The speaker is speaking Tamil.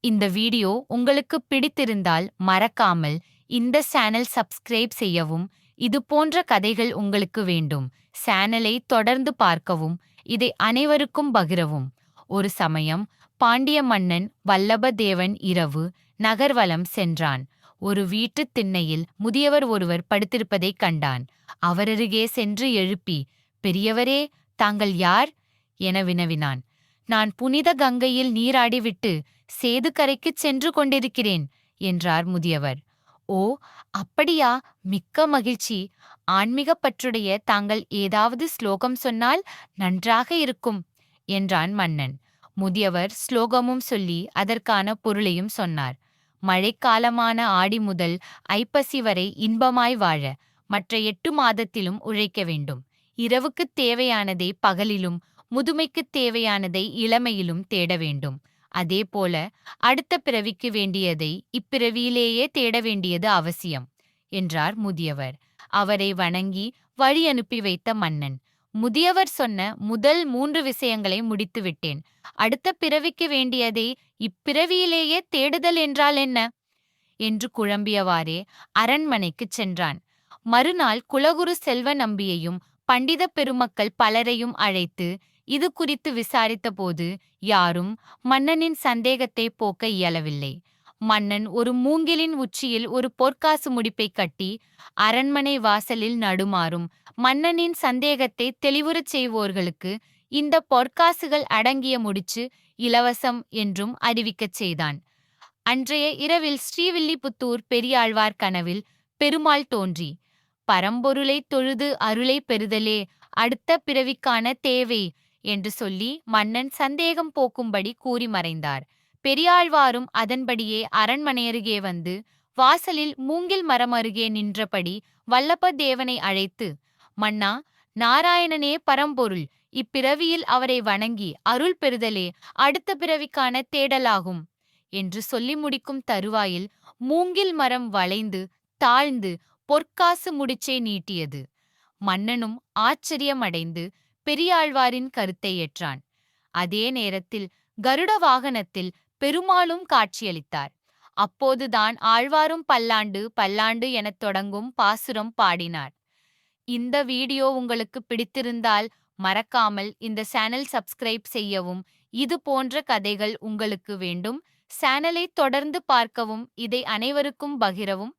இந்த வீடியோ உங்களுக்கு பிடித்திருந்தால் மறக்காமல் இந்த சேனல் சப்ஸ்கிரைப் செய்யவும் இது போன்ற கதைகள் உங்களுக்கு வேண்டும். சேனலை தொடர்ந்து பார்க்கவும் இதை அனைவருக்கும் பகிரவும். ஒரு சமயம் பாண்டிய மன்னன் வல்லபதேவன் இரவு நகர்வலம் சென்றான். ஒரு வீட்டுத் திண்ணையில் முதியவர் ஒருவர் படுத்திருப்பதைக் கண்டான். அவரருகே சென்று எழுப்பி பெரியவரே தாங்கள் யார்? என வினவினான். நான் புனித கங்கையில் நீராடிவிட்டு சேதுக்கரைக்குச் சென்று கொண்டிருக்கிறேன் என்றார் முதியவர். ஓ அப்படியா? மிக்க மகிழ்ச்சி. ஆன்மீகப் பற்றுடைய தாங்கள் ஏதாவது ஸ்லோகம் சொன்னால் நன்றாக இருக்கும் என்றான் மன்னன். முதியவர் ஸ்லோகமும் சொல்லி அதற்கான பொருளையும் சொன்னார். மழைக்காலமான ஆடி முதல் ஐப்பசி வரை இன்பமாய் வாழ மற்ற எட்டு மாதத்திலும் உழைக்க வேண்டும். இரவுக்குத் தேவையானதை பகலிலும் முதுமைக்குத் தேவையானதை இளமையிலும் தேட வேண்டும். அதே போல அடுத்த பிறவிக்கு வேண்டியதை இப்பிறவியிலேயே தேட வேண்டியது அவசியம் என்றார் முதியவர். அவரை வணங்கி வழி அனுப்பி வைத்த மன்னன் முதியவர் சொன்ன முதல் மூன்று விஷயங்களை முடித்துவிட்டேன் அடுத்த பிறவிக்கு வேண்டியதை இப்பிறவியிலேயே தேடுதல் என்றால் என்ன? என்று குழம்பியவாறே அரண்மனைக்குச் சென்றான். மறுநாள் குலகுரு செல்வ நம்பியையும் பண்டித பெருமக்கள் பலரையும் அழைத்து இது குறித்து விசாரித்தபோது யாரும் மன்னனின் சந்தேகத்தை போக்க இயலவில்லை. மன்னன் ஒரு மூங்கிலின் உச்சியில் ஒரு பொற்காசு முடிப்பை கட்டி அரண்மனை வாசலில் நடுமாறும் மன்னனின் சந்தேகத்தை தெளிவுறச் செய்வோர்களுக்கு இந்த பொற்காசுகள் அடங்கிய முடிச்சு இலவசம் என்றும் அறிவிக்கச் செய்தான். அன்றைய இரவில் ஸ்ரீவில்லிபுத்தூர் பெரியாழ்வார் கனவில் பெருமாள் தோன்றி பரம்பொருளைத் தொழுது அருளை பெறுதலே அடுத்த பிறவிக்கான தேவை என்று சொல்லி மன்னன் சந்தேகம் போக்கும்படி கூறி மறைந்தார். பெரியாழ்வாரும் அதன்படியே அரண்மனையருகே வந்து வாசலில் மூங்கில் மரம் அருகே நின்றபடி வல்லப்ப தேவனை அழைத்து மன்னா நாராயணனே பரம்பொருள் இப்பிறவியில் அவரை வணங்கி அருள் பெறுதலே அடுத்த பிறவிக்கான தேடலாகும் என்று சொல்லி முடிக்கும் தருவாயில் மூங்கில் மரம் வளைந்து தாழ்ந்து பொற்காசு முடிச்சை நீட்டியது. மன்னனும் ஆச்சரியமடைந்து பெரியாழ்வாரின் கருத்தை ஏற்றான். அதே நேரத்தில் கருட வாகனத்தில் பெருமாளும் காட்சியளித்தார். அப்போதுதான் ஆழ்வாரும் பல்லாண்டு பல்லாண்டு எனத் தொடங்கும் பாசுரம் பாடினார். இந்த வீடியோ உங்களுக்கு பிடித்திருந்தால் மறக்காமல் இந்த சேனல் சப்ஸ்கிரைப் செய்யவும் இது போன்ற கதைகள் உங்களுக்கு வேண்டும். சேனலை தொடர்ந்து பார்க்கவும் இதை அனைவருக்கும் பகிரவும்.